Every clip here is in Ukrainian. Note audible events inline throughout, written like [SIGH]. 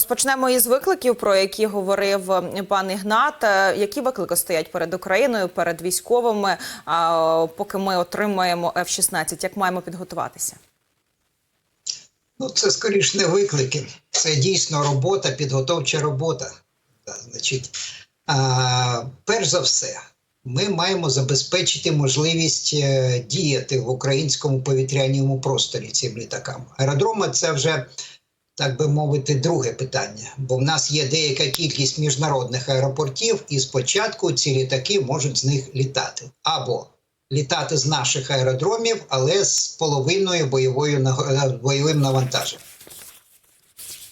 Розпочнемо із викликів, про які говорив е, пан Ігнат. Е, Які виклики стоять перед Україною, перед військовими, поки ми отримаємо F-16? Як маємо підготуватися? Ну, це скоріш не виклики, це дійсно робота, підготовча робота. Значить, а, перш за все, ми маємо забезпечити можливість е, діяти в українському повітряному просторі цим літакам. Аеродроми це вже, так би мовити, друге питання, бо в нас є деяка кількість міжнародних аеропортів, і спочатку ці літаки можуть з них літати. Або літати з наших аеродромів, але з половиною бойовою е, бойовим навантаженням.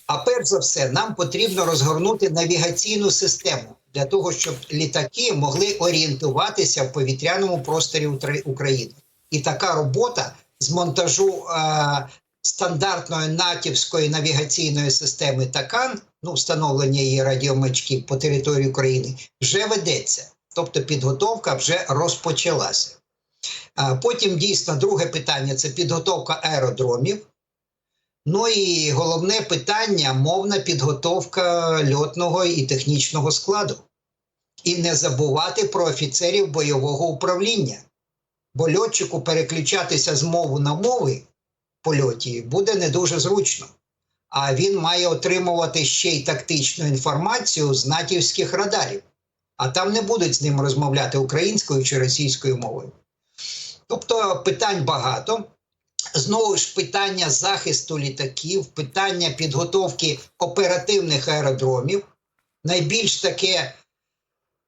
А перш за все, нам потрібно розгорнути навігаційну систему для того, щоб літаки могли орієнтуватися в повітряному просторі України. І така робота з монтажу е, стандартної натівської навігаційної системи ТАКАН, ну, встановлення її радіомачків по території України, вже ведеться. Тобто підготовка вже розпочалася. Потім дійсно друге питання це підготовка аеродромів. Ну і головне питання мовна підготовка льотного і технічного складу. І не забувати про офіцерів бойового управління. Бо льотчику переключатися з мови на мови польоті буде не дуже зручно. А він має отримувати ще й тактичну інформацію з натівських радарів. А там не будуть з ним розмовляти українською чи російською мовою. Тобто питань багато. Знову ж питання захисту літаків, питання підготовки оперативних аеродромів. Найбільш таке,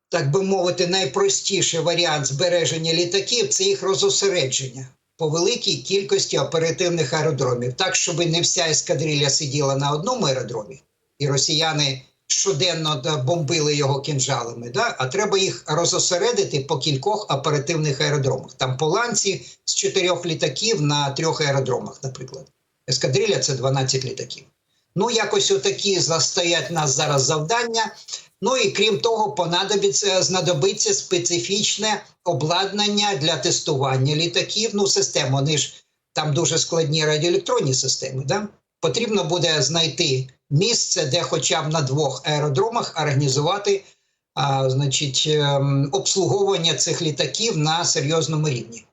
так би мовити, найпростіший варіант збереження літаків це їх розосередження по великій кількості оперативних аеродромів, так, щоб не вся ескадрилья сиділа на одному аеродромі, і росіяни щоденно бомбили його кінжалами. Да? А треба їх розосередити по кількох оперативних аеродромах. Там по ланці з чотирьох літаків на трьох аеродромах, наприклад. Ескадрилья це 12 літаків. Ну, якось отакі стоять нас зараз завдання. Ну і крім того, понадобиться знадобиться специфічне обладнання для тестування літаків. Ну, систем, вони ж там дуже складні радіоелектронні системи. Да? Потрібно буде знайти місце, де хоча б на двох аеродромах організувати а, значить, ем, обслуговування цих літаків на серйозному рівні.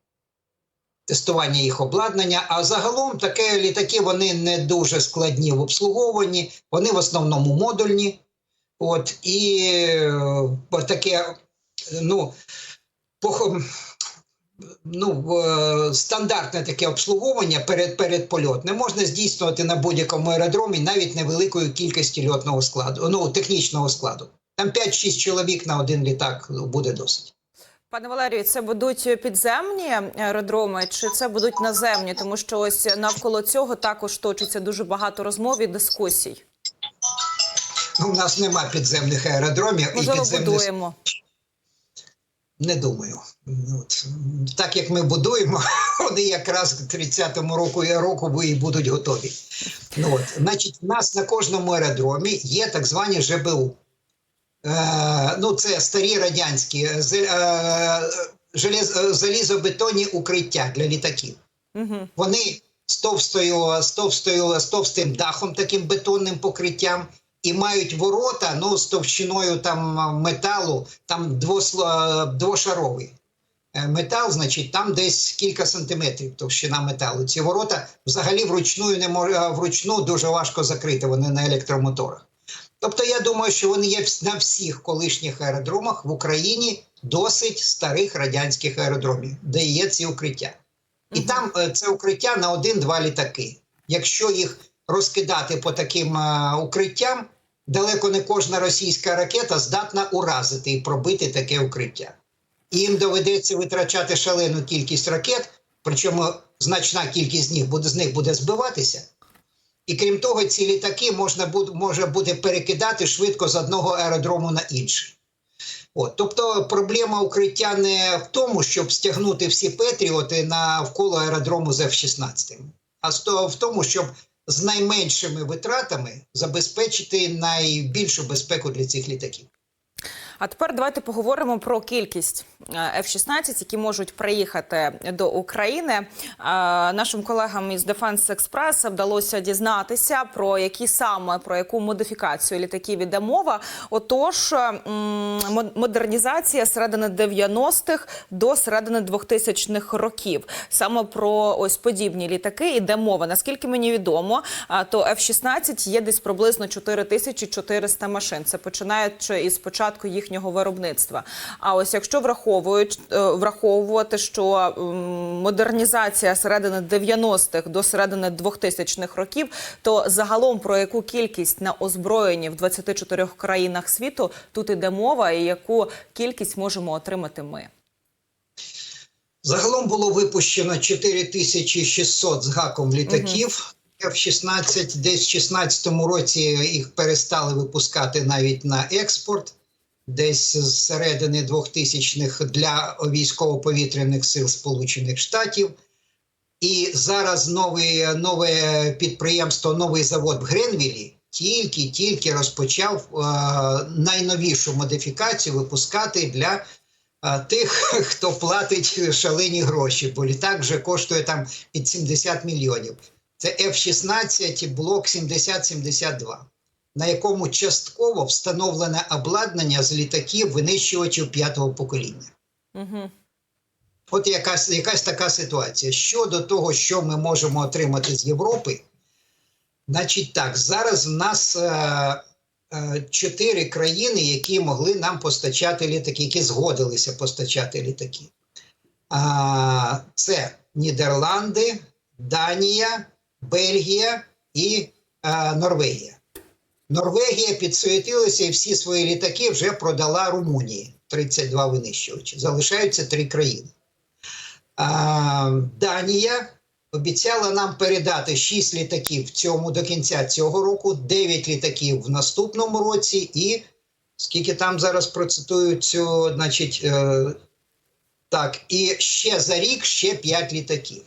Тестування їх обладнання. А загалом таке літаки вони не дуже складні в обслуговуванні, вони в основному модульні. От, і е, таке, ну, пох- ну, е, стандартне таке обслуговування перед, перед польотним можна здійснювати на будь-якому аеродромі навіть невеликою кількістю льотного складу, ну, технічного складу. Там 5-6 чоловік на один літак буде досить. Пане Валерію, це будуть підземні аеродроми чи це будуть наземні? Тому що ось навколо цього також точиться дуже багато розмов і дискусій. У нас нема підземних аеродромів і підземних будуємо. Не думаю. От. Так як ми будуємо, [LAUGHS] вони якраз к 30-му року і року і будуть готові. Ну, от. Значить, у нас на кожному аеродромі є так звані ЖБУ. Е, ну, це старі радянські е, е, е, залізобетонні укриття для літаків. Угу. Вони з товстою, з товстою, з товстим дахом, таким бетонним покриттям, і мають ворота ну, з товщиною там металу, там двосло, двошаровий. Е, Метал, значить, там десь кілька сантиметрів товщина металу. Ці ворота взагалі вручну не мож, е, вручну дуже важко закрити, вони на електромоторах. Тобто, я думаю, що вони є на всіх колишніх аеродромах в Україні досить старих радянських аеродромів, де є ці укриття. І там е, це укриття на один-два літаки. Якщо їх розкидати по таким е, укриттям, далеко не кожна російська ракета здатна уразити і пробити таке укриття. Їм доведеться витрачати шалену кількість ракет, причому значна кількість з них буде, з них буде збиватися. І крім того, ці літаки можна буде, може буде перекидати швидко з одного аеродрому на інший. От, тобто проблема укриття не в тому, щоб стягнути всі Петріоти навколо аеродрому з F-16, а в тому, щоб з найменшими витратами забезпечити найбільшу безпеку для цих літаків. А тепер давайте поговоримо про кількість е, F-16, які можуть приїхати до України. Е, Нашим колегам із Defense Express вдалося дізнатися про які саме про яку модифікацію літаків іде мова. Отож, модернізація середини 90-х до середини 2000-х років. Саме про ось подібні літаки іде мова. Наскільки мені відомо, а, то F-16 є десь приблизно 4400 машин. Це починаючи із початку їхнього виробництва. А ось якщо враховують е, враховувати, що модернізація середини 90-х до середини 2000-х років, то загалом про яку кількість на озброєнні в 24 країнах світу тут іде мова, і яку кількість можемо отримати ми. Загалом було випущено 4600 з гаком літаків. F-16 десь в 16 році їх перестали випускати навіть на експорт, десь з середини 2000-х для військово-повітряних сил Сполучених Штатів. І зараз нове, нове підприємство, новий завод в Гренвілі тільки-тільки розпочав е, найновішу модифікацію випускати для е, тих, [LAUGHS] хто платить шалені гроші, бо літак вже коштує там під 70 мільйонів. Це F-16 блок 7072, на якому частково встановлене обладнання з літаків винищувачів п'ятого покоління. Угу. От якась, якась така ситуація. Щодо того, що ми можемо отримати з Європи, значить так, зараз в нас е, е, чотири країни, які могли нам постачати літаки, які згодилися постачати літаки. А, це Нідерланди, Данія, Бельгія і е, Норвегія. Норвегія підсуетилася і всі свої літаки вже продала Румунії 32 винищувачі. Залишаються три країни. А, Данія обіцяла нам передати 6 літаків в цьому до кінця цього року, 9 літаків в наступному році, і скільки там зараз процитую цю, значить, е, так, і ще за рік ще 5 літаків.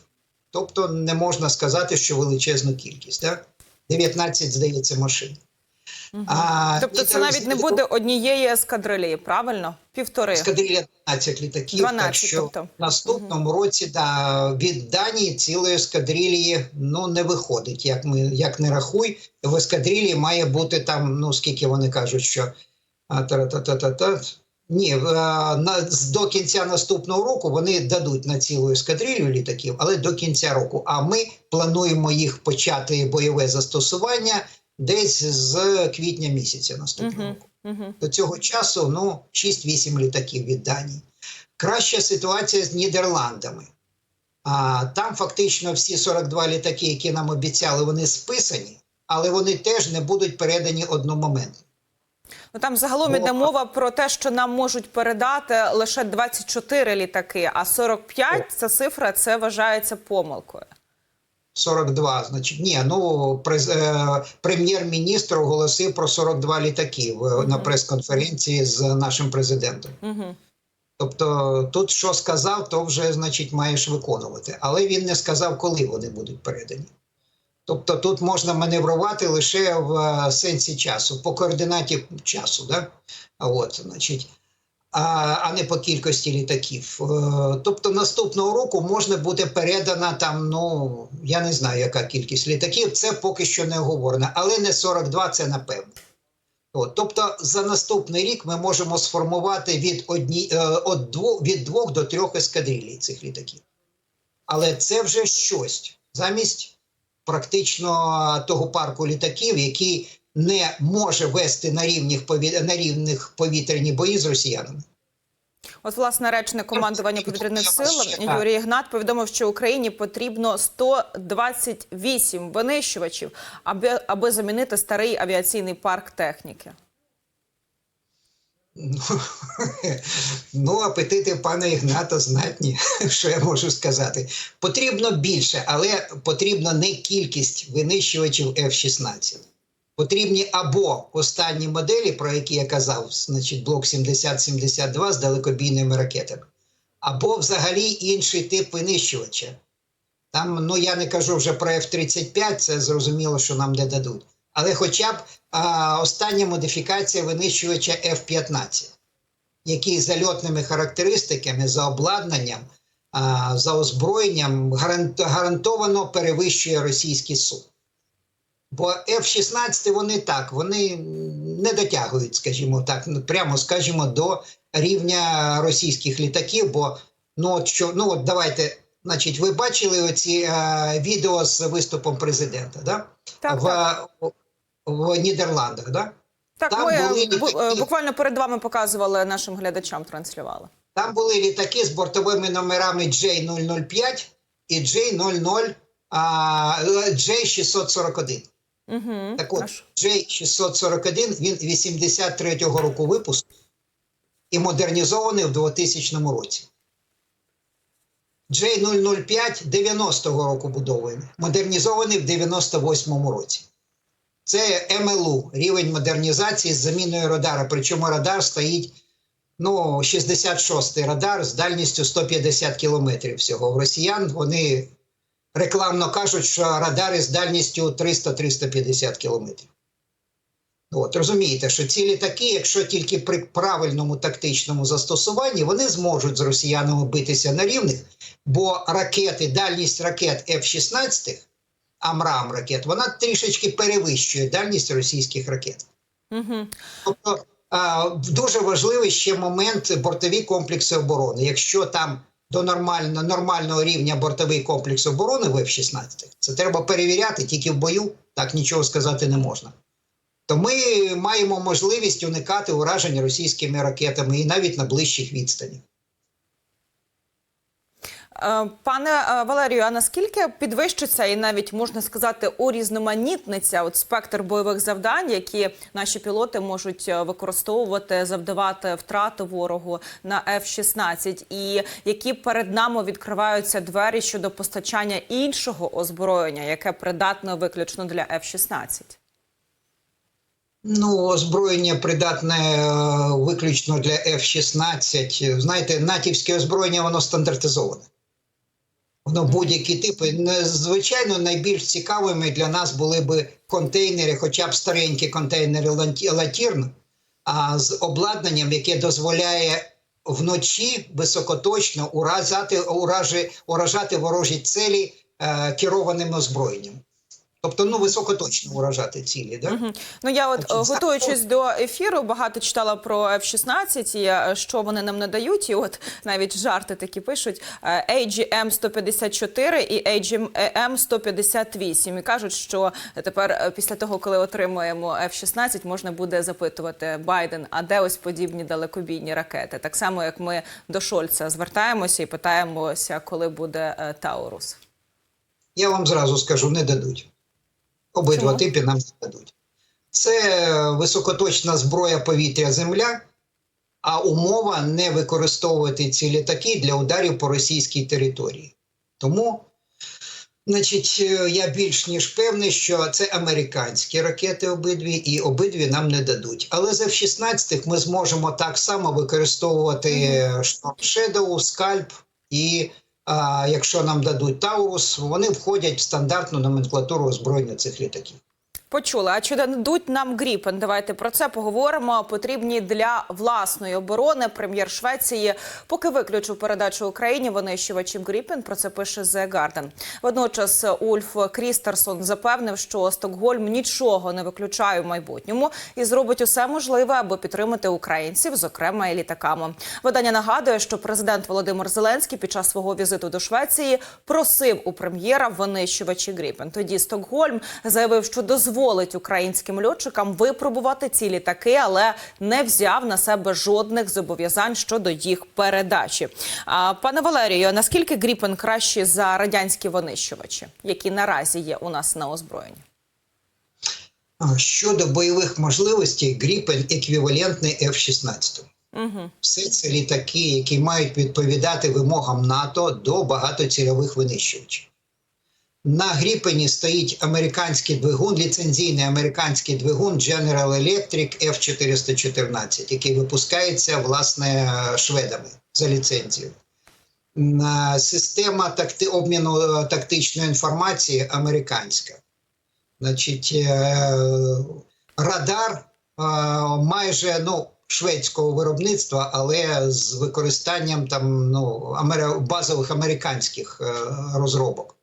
Тобто не можна сказати, що величезну кількість. Так? 19, здається, машин. А, Тобто, це навіть не буде однієї ескадрилії, правильно? Півтори. Ескадрилля 12 літаків. 12, так що тобто. в наступному році да, від Данії цілої ескадрилії ну, не виходить. Як, ми, як не рахуй, в ескадрилії має бути там, ну скільки вони кажуть, що а, та-та-та-та-та. Ні, на, до кінця наступного року вони дадуть на цілу ескадрилью літаків, але до кінця року. А ми плануємо їх почати бойове застосування десь з квітня місяця наступного року. Угу. До цього часу ну, 6-8 літаків від Данії. Краща ситуація з Нідерландами. А, там фактично всі 42 літаки, які нам обіцяли, вони списані, але вони теж не будуть передані одномоментно. Ну там загалом іде мова про те, що нам можуть передати лише 24 літаки, а 45 – ця цифра це вважається помилкою. 42, значить, ні, ну е, прем'єр-міністр оголосив про 42 літаки в, на прес-конференції з нашим президентом. Угу. Тобто, тут що сказав, то вже значить маєш виконувати. Але він не сказав, коли вони будуть передані. Тобто, тут можна маневрувати лише в е, сенсі часу, по координаті часу, да? От, значить, а, не по кількості літаків. Е, Тобто, наступного року можна буде передана там, ну я не знаю, яка кількість літаків. Це поки що не оговорено, але не 42, це напевно. От, тобто за наступний рік ми можемо сформувати від одні, е, от двох, від двох до трьох ескадрилій цих літаків. Але це вже щось замість практично того парку літаків, який не може вести на рівних, на рівних повітряні бої з росіянами. От, власне, речник командування повітряних сил Юрій Ігнат повідомив, що Україні потрібно 128 винищувачів, аби, аби замінити старий авіаційний парк техніки. Ну, [LAUGHS] ну, апетити пана Ігната знатні, [LAUGHS] що я можу сказати. Потрібно більше, але потрібна не кількість винищувачів F-16. Потрібні або останні моделі, про які я казав, значить блок 70-72 з далекобійними ракетами, або взагалі інший тип винищувача. Там, ну я не кажу вже про F-35, це зрозуміло, що нам не дадуть. Але хоча б а, остання модифікація винищувача F-15. який за льотними характеристиками, за обладнанням, а, за озброєнням гарантовано перевищує російський суд. Бо F-16 вони так, вони не дотягують, скажімо так, ну, прямо скажімо, до рівня російських літаків. Бо ну от що, ну от давайте, значить, ви бачили оці е, відео з виступом президента, да? Так, в, так. в Нідерландах, да? Так, там ми були літаки. буквально перед вами показували нашим глядачам, транслювали. Там були літаки з бортовими номерами J005 і J00, а, J641. Угу. Так от, J641, він 83-го року випуску і модернізований в 2000 році. J005 90-го року будований, модернізований в 98-му році. Це МЛУ, рівень модернізації з заміною радара. Причому радар стоїть ну, 66-й радар з дальністю 150 кілометрів всього. В росіян вони рекламно кажуть, що радари з дальністю 300-350 кілометрів. От, розумієте, що ці літаки, якщо тільки при правильному тактичному застосуванні, вони зможуть з росіянами битися на рівних, бо ракети, дальність ракет F-16, Амрам ракет, вона трішечки перевищує дальність російських ракет. Угу. Тобто а, дуже важливий ще момент бортові комплекси оборони. Якщо там до нормально, нормального рівня бортовий комплекс оборони в F-16, це треба перевіряти тільки в бою, так нічого сказати не можна. То ми маємо можливість уникати уражень російськими ракетами і навіть на ближчих відстанях. Е, Пане е, Валерію, а наскільки підвищиться і навіть можна сказати урізноманітниться от спектр бойових завдань, які наші пілоти можуть е, використовувати, завдавати втрати ворогу на F-16, і які перед нами відкриваються двері щодо постачання іншого озброєння, яке придатне виключно для F-16? Ну, озброєння придатне виключно для F-16. Знаєте, натівське озброєння воно стандартизоване. Воно будь-які типи. Не- Звичайно, найбільш цікавими для нас були би контейнери, хоча б старенькі контейнери Латірн, а з обладнанням, яке дозволяє вночі високоточно уражати уражати ворожі цілі е, керованим озброєнням. Тобто, ну, високоточно уражати цілі. Да? Мгм. Ну я от е, Значить, готуючись до ефіру, багато читала про F-16 і е, що вони нам надають. І от навіть жарти такі пишуть е, AGM 154 і AGM 158 І кажуть, що тепер після того, коли отримуємо F-16, можна буде запитувати Байден, а де ось подібні далекобійні ракети? Так само, як ми до Шольца звертаємося і питаємося, коли буде Таурус. Я вам зразу скажу, не дадуть. Обидва типи нам не дадуть. Це високоточна зброя повітря-земля, а умова не використовувати ці літаки для ударів по російській території. Тому, значить, е, я більш ніж певний, що це американські ракети обидві, і обидві нам не дадуть. Але з F-16 ми зможемо так само використовувати Storm Shadow, Scalp і якщо нам дадуть Таурус, вони входять в стандартну номенклатуру озброєння цих літаків. Почули. А чи дадуть нам Гріпен? Давайте про це поговоримо. Потрібні для власної оборони. Прем'єр Швеції поки виключив передачу Україні винищувачів Гріпен. Про це пише The Guardian. Водночас Ульф Крістерсон запевнив, що Стокгольм нічого не виключає в майбутньому і зробить усе можливе, аби підтримати українців, зокрема і літаками. Видання нагадує, що президент Володимир Зеленський під час свого візиту до Швеції просив у прем'єра винищувачі Гріпен. Тоді Стокгольм заявив, що дозволить українським льотчикам випробувати ці літаки, але не взяв на себе жодних зобов'язань щодо їх передачі. А, пане Валерію, наскільки Гріпен кращі за радянські винищувачі, які наразі є у нас на озброєнні? Щодо бойових можливостей, Гріпен еквівалентний F-16. Угу. Все це літаки, які мають відповідати вимогам НАТО до багатоцільових винищувачів. На Гріпені стоїть американський двигун, ліцензійний американський двигун General Electric F414, який випускається власне шведами за ліцензією. Система такти, обміну е, тактичної інформації американська. Значить, е, радар е, майже ну, шведського виробництва, але з використанням там ну базових американських розробок.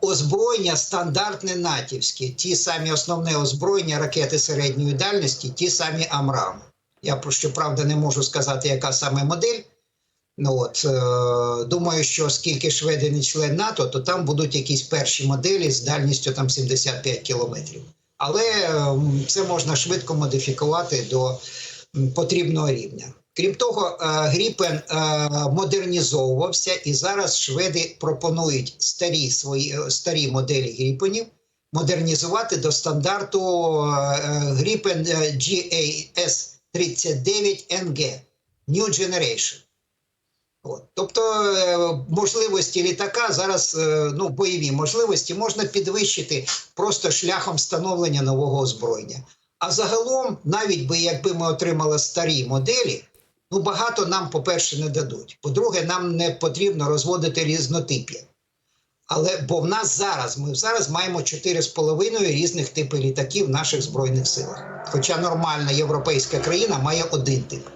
Озброєння стандартне натівське, ті самі основне озброєння, ракети середньої дальності, ті самі Амрам. Я про що правда не можу сказати, яка саме модель. Ну от е, думаю, що оскільки шведи не член НАТО, то там будуть якісь перші моделі з дальністю там 75 кілометрів. Але ем, це можна швидко модифікувати до потрібного рівня. Крім того, е, Гріпен е, модернізовувався, і зараз шведи пропонують старі свої е, старі моделі Гріпенів модернізувати до стандарту Гріпен GAS 39 NG New Generation. От. Тобто можливості літака зараз ну, бойові можливості можна підвищити просто шляхом встановлення нового озброєння. А загалом, навіть би якби ми отримали старі моделі, ну багато нам, по-перше, не дадуть. По-друге, нам не потрібно розводити різнотип'я. Але бо в нас зараз ми зараз маємо 4,5 різних типи літаків в наших збройних силах. Хоча нормальна європейська країна має один тип.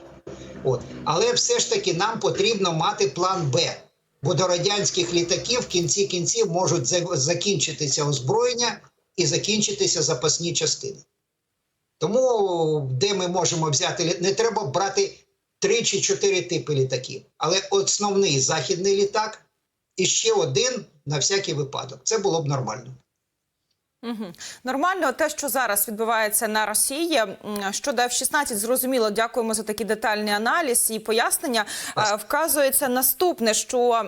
От. Але все ж таки нам потрібно мати план Б. Бо до радянських літаків в кінці кінців можуть закінчитися озброєння і закінчитися запасні частини. Тому де ми можемо взяти не треба брати три чи чотири типи літаків, але основний західний літак і ще один на всякий випадок. Це було б нормально. Угу. Нормально, те, що зараз відбувається на Росії щодо F-16, зрозуміло. Дякуємо за такий детальний аналіз і пояснення. Вказується наступне, що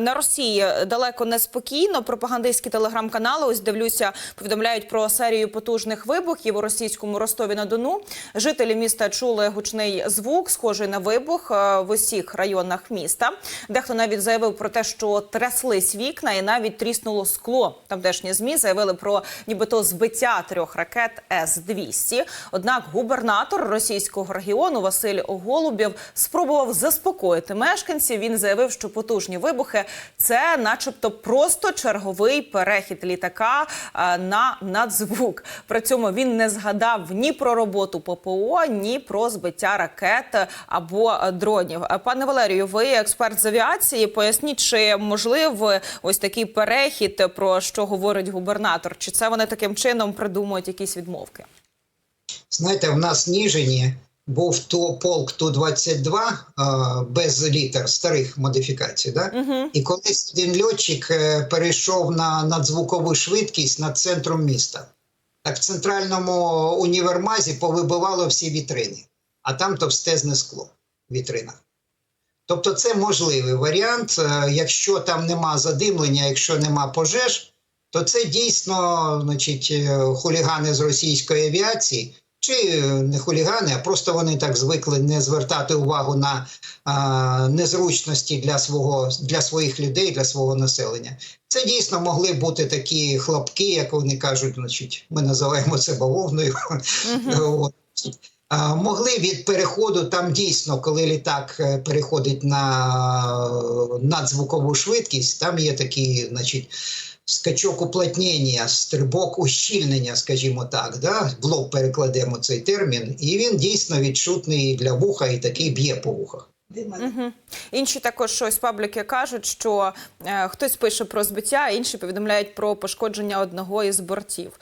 на Росії далеко не спокійно. Пропагандистські телеграм-канали ось дивлюся, повідомляють про серію потужних вибухів у російському Ростові на Дону. Жителі міста чули гучний звук, схожий на вибух е, в усіх районах міста. Дехто навіть заявив про те, що тряслись вікна і навіть тріснуло скло. Тамтешні змі заявили про нібито збиття трьох ракет С-200. Однак губернатор російського регіону Василь Голубєв спробував заспокоїти мешканців. Він заявив, що потужні вибухи це, начебто, просто черговий перехід літака е, на надзвук. При цьому він не згадав ні про роботу ППО, ні про збиття ракет або дронів. Е, Пане Валерію, ви експерт з авіації. Поясніть, чи можливо ось такий перехід, про що говорить губернатор? Чи це вони таким чином придумують якісь відмовки? Знаєте, в нас в Ніжині був то полк Ту-22 е, без літер старих модифікацій. Да? Угу. І колись один льотчик е, перейшов на надзвукову швидкість над центром міста. Так в центральному універмазі повибивало всі вітрини, а там товстезне скло в вітринах. Тобто, це можливий варіант. Е, Якщо там нема задимлення, якщо нема пожеж, то це дійсно значить, е, хулігани з російської авіації, чи е, не хулігани, а просто вони так звикли не звертати увагу на а, незручності для свого для своїх людей, для свого населення. Це дійсно могли бути такі хлопки, як вони кажуть, значить, ми називаємо це бавовною. [LAUGHS] Могли від переходу там дійсно, коли літак е, переходить на надзвукову швидкість, там є такі, значить, скачок уплотнення, стрибок ущільнення, скажімо так, да? в лоб перекладемо цей термін, і він дійсно відчутний для вуха і такий б'є по вухах. Угу. Інші також щось пабліки кажуть, що е, хтось пише про збиття, інші повідомляють про пошкодження одного із бортів.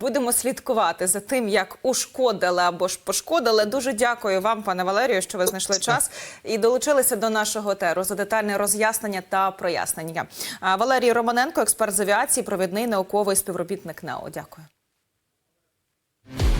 Будемо слідкувати за тим, як ушкодили або ж пошкодили. Дуже дякую вам, пане Валерію, що ви знайшли час і долучилися до нашого теру за детальне роз'яснення та прояснення. Валерій Романенко, експерт з авіації, провідний науковий співробітник НАО. Дякую.